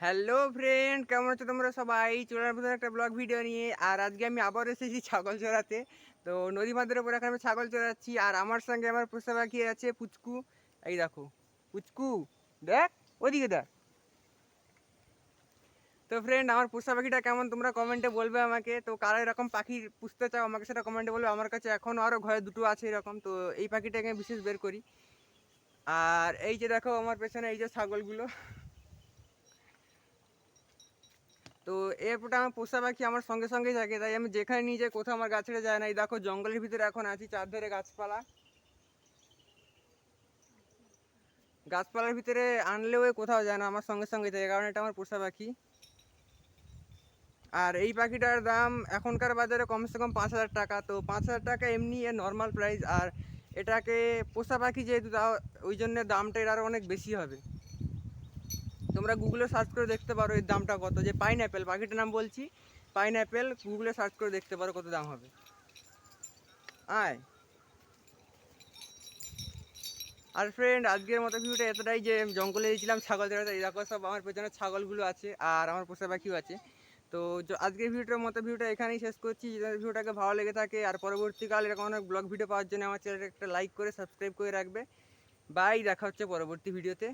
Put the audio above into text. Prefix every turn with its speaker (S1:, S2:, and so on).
S1: Hello friend কেমন আছো তোমরা সবাই? চলে আসব একটা ব্লগ ভিডিও নিয়ে। আর আজকে আমি আবার এসেছি ছাগল চড়াতে। তো নদী বাঁধের উপর এখন আমি ছাগল চড়াচ্ছি। আর আমার সঙ্গে আমার পোষা পাখি আছে পুচকু। এই দেখো, পুচকু, দেখ, ওদিকে দেখ। তো ফ্রেন্ড আমার পোষা পাখিটা কেমন তোমরা কমেন্টে বলবে আমাকে। তো কারা এরকম পাখি পুষতে চাও, আমাকে সেটা কমেন্টে বলবে। আমার কাছে এখনও আরও ঘরে দুটো আছে এরকম। তো এই পাখিটাকে আমি বিশেষ বের করি। আর এই যে দেখো, আমার পেছনে এই যে ছাগলগুলো। তো এরপরটা আমার পোষা পাখি আমার সঙ্গে সঙ্গেই থাকে, তাই আমি যেখানে নিয়ে যাই কোথাও আমার গাছ ছেড়ে যায় না। এই দেখো জঙ্গলের ভিতরে এখন আছি, চারধারে গাছপালা। গাছপালার ভিতরে আনলেও কোথাও যায় না, আমার সঙ্গে সঙ্গে থাকে, কারণ এটা আমার পোষা পাখি। আর এই পাখিটার দাম এখনকার বাজারে কমসে কম পাঁচ হাজার টাকা, তো পাঁচ হাজার টাকা এমনি এর নর্মাল প্রাইস আর এটাকে পোষা পাখি যেহেতু, তাও ওই জন্য দামটা এর আরও অনেক বেশি হবে। তোমরা গুগলে সার্চ করে দেখতে পারো এর দামটা কত। যে পাইন অ্যাপেল পাখিটার নাম বলছি পাইন অ্যাপেল গুগলে সার্চ করে দেখতে পারো কত দাম হবে। আয়। আর ফ্রেন্ড আজকের মতো ভিডিওটা এতটাই যে জঙ্গলে গেছিলাম ছাগল চড়াতে এই দেখো সব আমার পেছনে ছাগলগুলো আছে আর আমার পোষা পাখিও আছে। তো আজকের ভিডিওটার মতো ভিডিওটা এখানেই শেষ করছি। যদি ভিডিওটাকে ভালো লেগে থাকে আর পরবর্তীকালে এরকম অনেক ব্লগ ভিডিও পাওয়ার জন্য আমার চ্যানেলটা একটা লাইক করে সাবস্ক্রাইব করে রাখবে। বাই দেখা হচ্ছে পরবর্তী ভিডিওতে